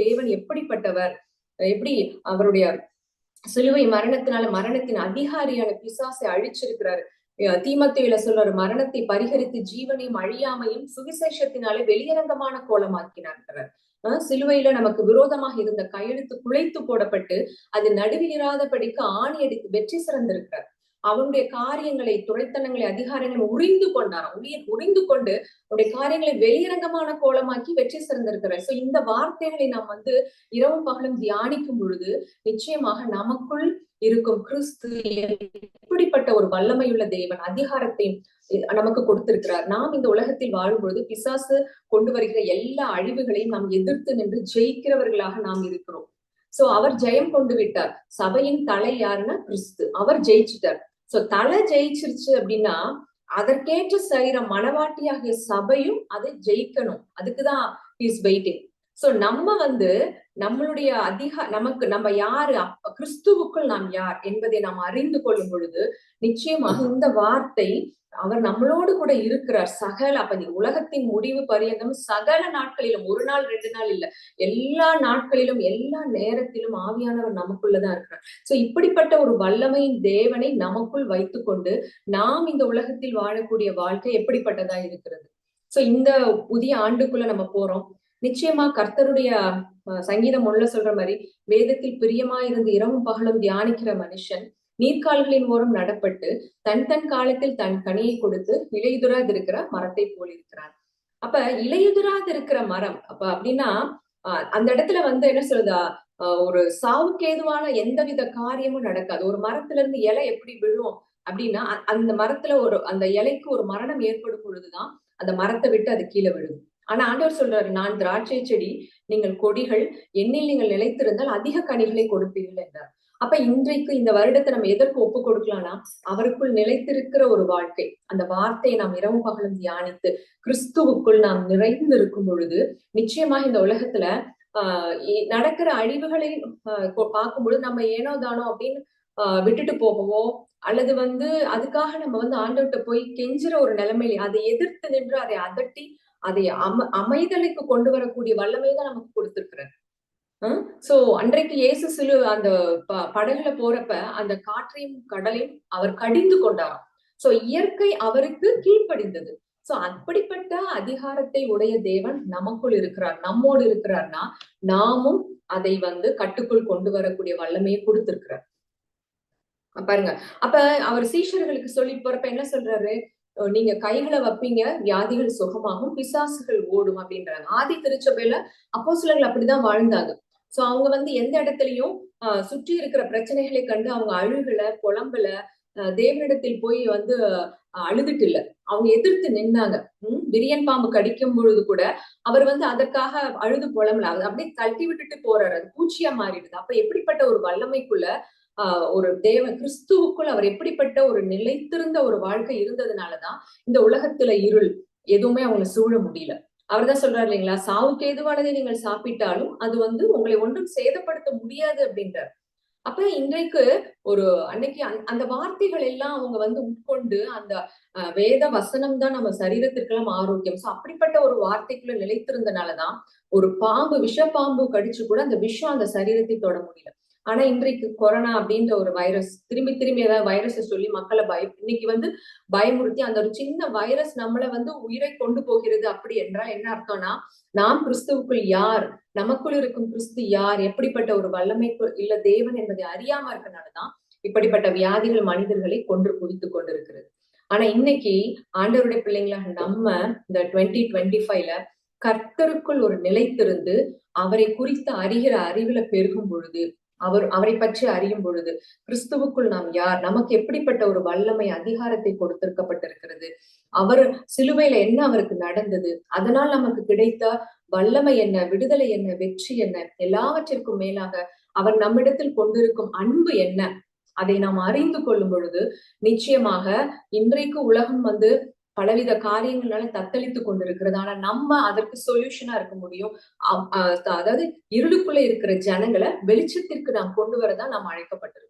தேவன் எப்படிப்பட்டவர்? எப்படி அவருடைய சிலுவை மரணத்தினால மரணத்தின் அதிகாரியான பிசாசை அழிச்சிருக்கிறாரு. தீமத்தையில சொல்றாரு மரணத்தை பரிகரித்து ஜீவனையும் அழியாமையும் சுவிசேஷத்தினாலே வெளியரங்கமான கோலமாக்கினார் சிலுவையில நமக்கு விரோதமாக இருந்த கையெழுத்து குலைத்து போடப்பட்டு அது நடுவில் இராதபடிக்கு ஆணி அடித்து வெற்றி சிறந்திருக்கிறார். அவனுடைய காரியங்களை துறைத்தனங்களை அதிகாரங்களை உறிந்து கொண்டாராம். உரிய உறிந்து கொண்டு அவருடைய காரியங்களை வெளியரங்கமான கோலமாக்கி வெற்றி சிறந்திருக்கிறார். சோ இந்த வார்த்தைகளை நாம் வந்து இரவும் பகலும் தியானிக்கும் பொழுது நிச்சயமாக நமக்குள் இருக்கும் கிறிஸ்து எப்படிப்பட்ட ஒரு வல்லமையுள்ள தேவன் அதிகாரத்தை நமக்கு கொடுத்திருக்கிறார். நாம் இந்த உலகத்தில் வாழும்பொழுது பிசாசு கொண்டு வருகிற எல்லா அழிவுகளையும் நாம் எதிர்த்து நின்று ஜெயிக்கிறவர்களாக நாம் இருக்கிறோம். சோ அவர் ஜெயம் கொண்டு விட்டார். சபையின் தலை யாருன்னா கிறிஸ்து. அவர் ஜெயிச்சிட்டார். சோ தலை ஜெயிச்சிருச்சு அப்படின்னா அதற்கேற்ற செய்யற மனவாட்டியாகிய சபையும் அதை ஜெயிக்கணும். அதுக்குதான் இஸ் வெயிட்டிங் சோ நம்ம வந்து நம்மளுடைய அதிக நமக்கு நம்ம யாரு? கிறிஸ்துவுக்குள் நாம் யார் என்பதை நாம் அறிந்து கொள்ளும் பொழுது நிச்சயமாக இந்த வார்த்தை அவர் நம்மளோடு கூட இருக்கிறார். சகல அப்ப உலகத்தின் முடிவு பரியந்தம் சகல நாட்களிலும் ஒரு நாள் ரெண்டு நாள் இல்ல எல்லா நாட்களிலும் எல்லா நேரத்திலும் ஆவியானவர் நமக்குள்ளதான் இருக்கிறார். சோ இப்படிப்பட்ட ஒரு வல்லமையின் தேவனை நமக்குள் வைத்துக்கொண்டு நாம் இந்த உலகத்தில் வாழக்கூடிய வாழ்க்கை எப்படிப்பட்டதா இருக்கிறது? சோ இந்த புதிய ஆண்டுக்குள்ள நம்ம போறோம். நிச்சயமா கர்த்தருடைய சங்கீதம் உள்ள சொல்ற மாதிரி வேதத்தில் பிரியமா இருந்து இரவும் பகலும் தியானிக்கிற மனுஷன் நீர்கால்களின் ஓரம் நடப்பட்டு தன் தன் காலத்தில் தன் கனியை கொடுத்து இலையுதுராது இருக்கிற மரத்தை போல் இருக்கிறான் அப்ப இலையுதுராது இருக்கிற மரம் அப்ப அப்படின்னா அந்த இடத்துல வந்து என்ன சொல்லுதா? ஒரு சாவுக்கு ஏதுவான எந்தவித காரியமும் நடக்காது. ஒரு மரத்துல இருந்து இலை எப்படி விழும் அப்படின்னா அந்த மரத்துல ஒரு அந்த இலைக்கு ஒரு மரணம் ஏற்படும் பொழுதுதான் அந்த மரத்தை விட்டு அது கீழே விழும். ஆனா ஆண்டவர் சொல்றாரு நான் திராட்சை செடி நீங்கள் கொடிகள் என்னில் நீங்கள் நிலைத்திருந்தால் அதிக கனிகளை கொடுப்பீர்கள் என்றார். அப்ப இன்றைக்கு இந்த வருடத்தை நம்ம எதற்கு ஒப்பு கொடுக்கலாம்னா அவருக்குள் நிலைத்திருக்கிற ஒரு வாழ்க்கை. அந்த வார்த்தையை நாம் இரவு பகலும் தியானித்து கிறிஸ்துவுக்குள் நாம் நிறைந்து இருக்கும் பொழுது நிச்சயமாக இந்த உலகத்துல ஆஹ் நடக்கிற அழிவுகளை பார்க்கும்பொழுது நம்ம ஏனோ தானோ அப்படின்னு ஆஹ் விட்டுட்டு போகவோ அல்லது வந்து அதுக்காக நம்ம வந்து ஆண்டவர்கிட்ட போய் கெஞ்சுற ஒரு நிலைமையில அதை எதிர்த்து நின்று அதை அதட்டி அதை அம அமைதலுக்கு கொண்டு வரக்கூடிய வல்லமை தான் நமக்கு கொடுத்திருக்கிறார். சோ அன்றைக்கு இயேசு சிலு அந்த படகுல போறப்ப அந்த காற்றையும் கடலையும் அவர் கடிந்து கொண்டாராம். சோ இயற்கை அவருக்கு கீழ்ப்படிந்தது. சோ அப்படிப்பட்ட அதிகாரத்தை உடைய தேவன் நமக்குள் இருக்கிறார் நம்மோடு இருக்கிறார்னா நாமும் அதை வந்து கட்டுக்குள் கொண்டு வரக்கூடிய வல்லமையை கொடுத்திருக்கிறார். பாருங்க. அப்ப அவர் சீஷர்களுக்கு சொல்லி போறப்ப என்ன சொல்றாரு? நீங்க கைகளை வைப்பீங்க வியாதிகள் சுகமாகும் பிசாசுகள் ஓடும் அப்படின்றாங்க. ஆதி திருச்சபையில அப்போ சிலர்கள் அப்படிதான் வாழ்ந்தாங்க. சோ அவங்க வந்து எந்த இடத்துலயும் சுற்றி இருக்கிற பிரச்சனைகளை கண்டு அவங்க அழுகல புலம்பல தேவனிடத்தில் போய் வந்து அழுதுட்டு இல்ல அவங்க எதிர்த்து நின்னாங்க. உம் விரியன் பாம்பு கடிக்கும் பொழுது கூட அவர் வந்து அதற்காக அழுது புலம்பல. அப்படியே தட்டி விட்டுட்டு போறாரு. அது பூச்சியா மாறிடுது. அப்ப எப்படிப்பட்ட ஒரு வல்லமைக்குள்ள ஆஹ் ஒரு தேவ கிறிஸ்துவுக்குள் அவர் எப்படிப்பட்ட ஒரு நிலைத்திருந்த ஒரு வாழ்க்கை இருந்ததுனாலதான் இந்த உலகத்துல இருள் எதுவுமே அவங்களை சூழ முடியல. அவர் தான் சொல்றாரு இல்லைங்களா? சாவுக்கு எதுவானதை நீங்கள் சாப்பிட்டாலும் அது வந்து உங்களை ஒன்றும் சேதப்படுத்த முடியாது அப்படின்றார். அப்ப இன்றைக்கு ஒரு அன்னைக்கு அந்த வார்த்தைகள் எல்லாம் அவங்க வந்து உட்கொண்டு அந்த வேத வசனம் தான் நம்ம சரீரத்திற்கெல்லாம் ஆரோக்கியம். சோ அப்படிப்பட்ட ஒரு வார்த்தைக்குள்ள நிலைத்திருந்தனாலதான் ஒரு பாம்பு விஷ பாம்பு கடிச்சு கூட அந்த விஷம் அந்த சரீரத்தை தொட முடியல. ஆனா இன்றைக்கு கொரோனா அப்படின்ற ஒரு வைரஸ் திரும்பி திரும்பி ஏதாவது வைரஸை சொல்லி மக்களை பய இன்னைக்கு வந்து பயமுறுத்தி அந்த ஒரு சின்ன வைரஸ் நம்மளை வந்து உயிரை கொண்டு போகிறது அப்படி என்றால் என்ன அர்த்தம்னா நாம் கிறிஸ்துவுக்குள் யார்? நமக்குள் இருக்கும் கிறிஸ்து யார்? எப்படிப்பட்ட ஒரு வல்லமை இல்ல தேவன் என்பதை அறியாம இருக்கனாலதான் இப்படிப்பட்ட வியாதிகள் மனிதர்களை கொன்று குவித்து கொண்டிருக்கிறது. ஆனா இன்னைக்கு ஆண்டவருடைய பிள்ளைங்களாக நம்ம இந்த டுவெண்ட்டி டுவெண்ட்டி ஃபைவ்ல கர்த்தருக்குள் ஒரு நிலைத்திருந்து அவரை குறித்து அறிகிற அறிவுல பெருகும் பொழுது அவர் அவரை பற்றி அறியும் பொழுது கிறிஸ்துவுக்குள் நாம் யார்? நமக்கு எப்படிப்பட்ட ஒரு வல்லமை அதிகாரத்தை கொடுத்திருக்கப்பட்டிருக்கிறது? அவர் சிலுவையில என்ன அவருக்கு நடந்தது? அதனால் நமக்கு கிடைத்த வல்லமை என்ன விடுதலை என்ன வெற்றி என்ன எல்லாவற்றிற்கும் மேலாக அவர் நம்மிடத்தில் கொண்டிருக்கும் அன்பு என்ன? அதை நாம் அறிந்து கொள்ளும் பொழுது நிச்சயமாக இன்றைக்கு உலகம் வந்து பலவித காரியங்களால தத்தளித்து கொண்டிருக்கிறது. ஆனா நம்ம அதற்கு சொல்யூஷனா இருக்க முடியும். அதாவது இருளுக்குள்ள இருக்கிற ஜனங்களை வெளிச்சத்திற்கு நாம் கொண்டு வரதான் நாம் அழைக்கப்பட்டிருக்கோம்